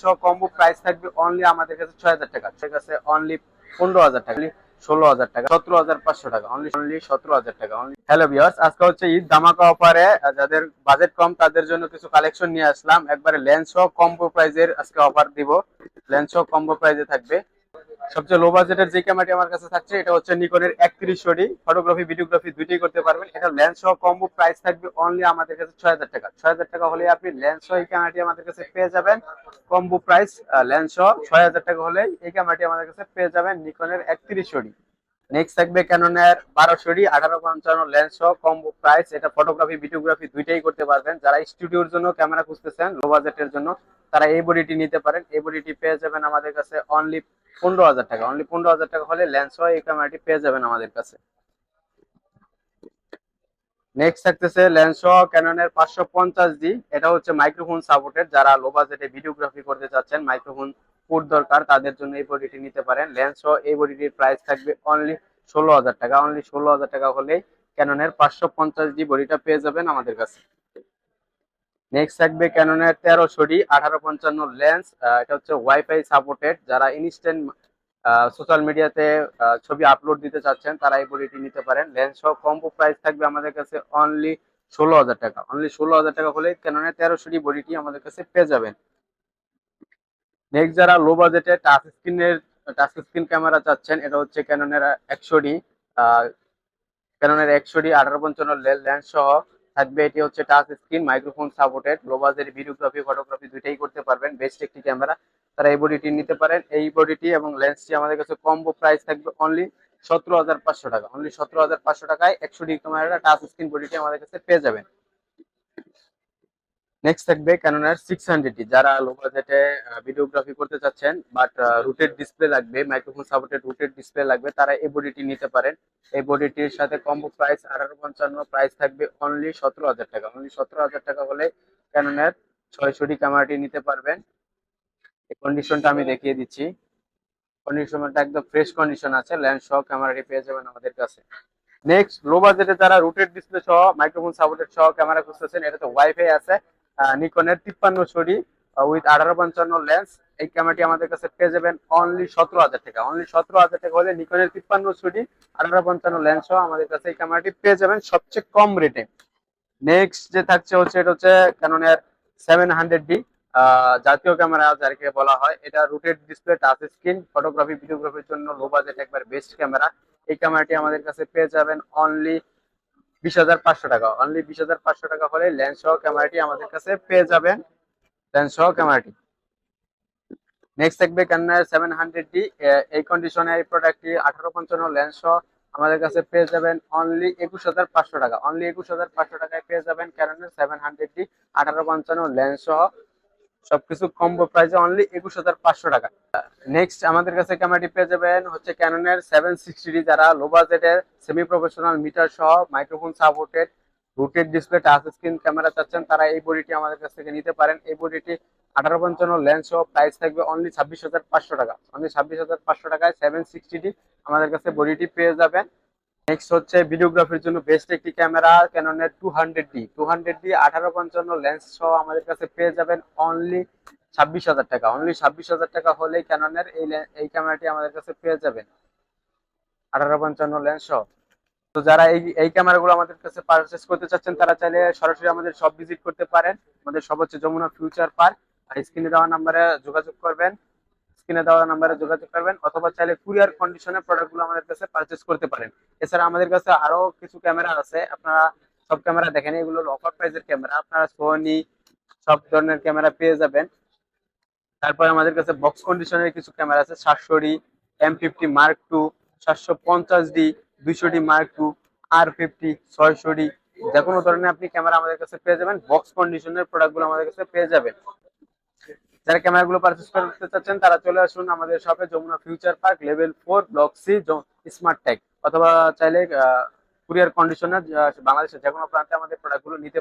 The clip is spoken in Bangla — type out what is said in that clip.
সহ কম্বো প্রাইস থাকবে অনলি আমাদের কাছে ছয় হাজার টাকা। ঠিক আছে অনলি পনেরো হাজার টাকা ষোলো হাজার টাকা, সতেরো হাজার পাঁচশো টাকা অনলি অনলি সতেরো হাজার টাকা অনলি হ্যালো বিয়ার্স আজকে হচ্ছে ঈদ, ধামাকা অফারে যাদের বাজেট কম, তাদের জন্য কিছু কালেকশন নিয়ে আসলাম। একবারে লেন্স সহ কম্বো প্রাইজের আজকে অফার দিব। লেন্স সহ কম্বো প্রাইজে থাকবে। সবচেয়ে লো বাজেটের যে ক্যামেরাটি আমার কাছে থাকছে, এটা হচ্ছে নিকনের একত্রিশ শোডি ফটোগ্রাফি ভিডিওগ্রাফি দুইটাই করতে পারবেন। এটা লেন্স সহ কম্বো প্রাইস থাকবে অনলি আমাদের কাছে ছয় হাজার টাকা। ছয় হাজার টাকা হলে আপনি লেন্স সহ এই ক্যামেরাটি আমাদের কাছে পেয়ে যাবেন। কম্বো প্রাইস লেন্স সহ ছয় হাজার টাকা হলে এই ক্যামেরাটি আমাদের কাছে পেয়ে যাবেন নিকনের একত্রিশ শোডি নেক্সট থাকবে ক্যাননের বারোশো ডি আঠারো পঞ্চান্ন লেন্স সহ কম্বো প্রাইস এটা ফটোগ্রাফি ভিডিওগ্রাফি দুইটাই করতে পারবেন। যারা স্টুডিওর জন্য ক্যামেরা খুঁজতেছেন লো বাজেটের জন্য তারা এই বডিটি নিতে পারেন। এই বডিটি পেয়ে যাবেন আমাদের কাছে অনলি পনেরো হাজার টাকা। অনলি পনেরো হাজার টাকা হলে লেন্স সহ এই ক্যামেরাটি পেয়ে যাবেন আমাদের কাছে। নেক্সট থাকতেছে ক্যাননের পাঁচশো পঞ্চাশ ডি এটা হচ্ছে মাইক্রোফোন সাপোর্টেড যারা লো বাজেটে ভিডিওগ্রাফি করতে চাচ্ছেন মাইক্রোফোন পোর্ট দরকার, তাদের জন্য এই বডিটি নিতে পারেন। সহ এই বডিটির প্রাইস থাকবে অনলি ষোলো হাজার টাকা। অনলি ষোলো হাজার টাকা হলেই ক্যাননের পাঁচশো পঞ্চাশ ডি বডিটা পেয়ে যাবেন আমাদের কাছে। নেক্সট থাকবে ক্যাননের তেরোশো ডি আঠারো পঞ্চান্ন লেন্স এটা হচ্ছে ওয়াইফাই সাপোর্টেড যারা ইনস্ট্যান্ট সোশ্যাল মিডিয়াতে ছবি আপলোড দিতে চাচ্ছেন, তারা এই বডিটি নিতে পারেন। লেন্স সহ কম্বো প্রাইস থাকবে আমাদের কাছে অনলি ষোলো হাজার টাকা। অনলি ষোলো হাজার টাকা হলে ক্যাননের তেরোশো ডি বডিটি আমাদের কাছে পেয়ে যাবেন। নেক্সট যারা লো বাজেটে টাচ স্ক্রিনের টাচ স্ক্রিন ক্যামেরা চাচ্ছেন, এটা হচ্ছে ক্যাননের একশো ডি ক্যাননের একশো ডি আঠারো পঞ্চান্ন লেন্স সহ থাকবে, এটি হচ্ছে টাচ স্ক্রিন মাইক্রোফোন সাপোর্টেড গ্লোবাজের ভিডিওগ্রাফি ফটোগ্রাফি দুইটাই করতে পারবেন বেস্ট একটি ক্যামেরা তারা এই বডিটি নিতে পারেন, এই বডিটি এবং লেন্সটি আমাদের কাছে কম্বো প্রাইস থাকবে অনলি সতেরো হাজার পাঁচশো টাকা। অনলি সতেরো হাজার পাঁচশো টাকায় একশো ডি ক্যামেরাটা টাচ স্ক্রিন বডিটি আমাদের কাছে পেয়ে যাবেন। নেক্সট থাকবে ক্যানোনার সিক্স হান্ড্রেড যারা লো বাজেটে ভিডিওগ্রাফি করতে চাচ্ছেন বাট রুটেড ডিসপ্লে লাগবে মাইক্রোফোন সাপোর্টেড রুটেড ডিসপ্লে লাগবে, তারা এই বডিটি নিতে পারেন। এই বডিটির সাথে কম্বো প্রাইস আঠারো পঞ্চান্ন প্রাইস থাকবে অনলি সতেরো হাজার টাকা। অনলি সতেরো হাজার টাকা হলে ক্যানোনের ছয়শোটি ক্যামেরাটি নিতে পারবেন। এই কন্ডিশনটা আমি দেখিয়ে দিচ্ছি। কন্ডিশনটা একদম ফ্রেশ কন্ডিশন আছে ল্যান্ড সহ ক্যামেরাটি পেয়ে যাবেন আমাদের কাছে। নেক্সট লো বাজেটে যারা রুটেড ডিসপ্লে সহ মাইক্রোফোন সাপোর্টেড সহ ক্যামেরা খুঁজতেছেন এটা তো ওয়াইফাই আছে। নিকনের তিপ্পান্ন ছড়ি উইথ আঠারো পঞ্চান্ন লেন্স এই ক্যামেরাটি আমাদের কাছে পেয়ে যাবেন অনলি সতেরো হাজার টাকা। অনলি সতেরো হাজার টাকা হলে নিকনের তিপ্পান্ন ছড়ি, আঠারো পঞ্চান্ন লেন্স সহ আমাদের কাছে এই ক্যামেরাটি পেয়ে যাবেন সবচেয়ে কম রেটে নেক্সট যে থাকছে হচ্ছে, এটা হচ্ছে ক্যাননের সেভেন হান্ড্রেড ডি জাতীয় ক্যামেরা যাকে বলা হয়। এটা rooted display touch screen photography ভিডিওগ্রাফির জন্য লো বাজেট একবার বেস্ট ক্যামেরা এই ক্যামেরাটি আমাদের কাছে পেয়ে যাবেন অনলি বিশ হাজার পাঁচশো টাকা। অনলি বিশ হাজার পাঁচশো টাকা হলে লেন্স সহ ক্যামেরাটি আমাদের কাছে পেয়ে যাবেন। লেন্স সহ ক্যামেরাটি নেক্সট থাকবে ক্যানার সেভেন হান্ড্রেড ডি এই কন্ডিশনে এই প্রোডাক্টটি আঠারো পঞ্চান্ন লেন্স সহ আমাদের কাছে পেয়ে যাবেন অনলি একুশ হাজার পাঁচশো টাকা। অনলি একুশ হাজার পাঁচশো টাকায় পেয়ে যাবেন ক্যাননের সেভেন হান্ড্রেড ডি আঠারো পঞ্চান্ন লেন্স সহ সবকিছু কম্বো প্রাইসে অনলি একুশ হাজার পাঁচশো টাকা। নেক্সট আমাদের কাছে ক্যামেরাটি পেয়ে যাবেন হচ্ছে ক্যাননের সেভেন সিক্সটি যারা লো বাজেটের সেমি প্রফেশনাল মিটার সহ microphone supported rooted display touch screen camera চাচ্ছেন, তারা এই বডিটি আমাদের কাছ থেকে নিতে পারেন। এই বডিটি আঠারো পঞ্চান্ন লেন্স সহ প্রাইস থাকবে অনলি ছাব্বিশ হাজার পাঁচশো টাকা। অনলি ছাব্বিশ হাজার পাঁচশো টাকায় সেভেন সিক্সটি আমাদের কাছে বডিটি পেয়ে যাবেন। নেক্সট হচ্ছে ভিডিওগ্রাফির জন্য বেস্ট একটি camera ক্যাননের two hundred D two hundred D আঠারো পঞ্চান্ন লেন্স সহ আমাদের কাছে পেয়ে যাবেন অনলি ছাব্বিশ হাজার টাকা। অনলি ছাব্বিশ হাজার টাকা হলেই ক্যাননের এই ক্যামেরাটি আমাদের কাছে পেয়ে যাবেন। আঠারো পঞ্চান্ন লেন্স সহ। তো যারা এই এই ক্যামেরাগুলো আমাদের কাছে পারচেস করতে চাচ্ছেন, তারা চাইলে সরাসরি আমাদের সব ভিজিট করতে পারেন। আমাদের সব হচ্ছে যমুনা ফিউচার পার্ক আর স্ক্রিনে দেওয়া নাম্বারে যোগাযোগ করবেন। স্ক্রিনে দেওয়া নাম্বারে যোগাযোগ করবেন অথবা চাইলে কুরিয়ার কন্ডিশনে প্রোডাক্টগুলো আমাদের কাছে পারচেস করতে পারেন। এছাড়া আমাদের কাছে আরও কিছু ক্যামেরা আছে। আপনারা সব ক্যামেরা দেখেন এগুলো অফার প্রাইজের ক্যামেরা আপনারা সোনি সব ধরনের ক্যামেরা পেয়ে যাবেন। তারপর আমাদের কাছে বক্স কন্ডিশনের কিছু ক্যামেরা আছে সাতশো D M fifty mark two সাতশো পঞ্চাশ ডি দুইশো ডি মার্ক টু আর ফিফটি ছয়শো ডি যে কোনো ধরনের আপনি ক্যামেরা আমাদের কাছে পেয়ে যাবেন বক্স কন্ডিশনের প্রোডাক্টগুলো আমাদের কাছে পেয়ে যাবেন। যারা ক্যামেরাগুলো পারচেস করতে চাচ্ছেন, তারা চলে আসুন আমাদের শপে Jamuna future park level four block C smart tag অথবা চাইলে কুরিয়ার কন্ডিশনার বাংলাদেশের যে কোনো প্রান্তে আমাদের প্রোডাক্টগুলো নিতে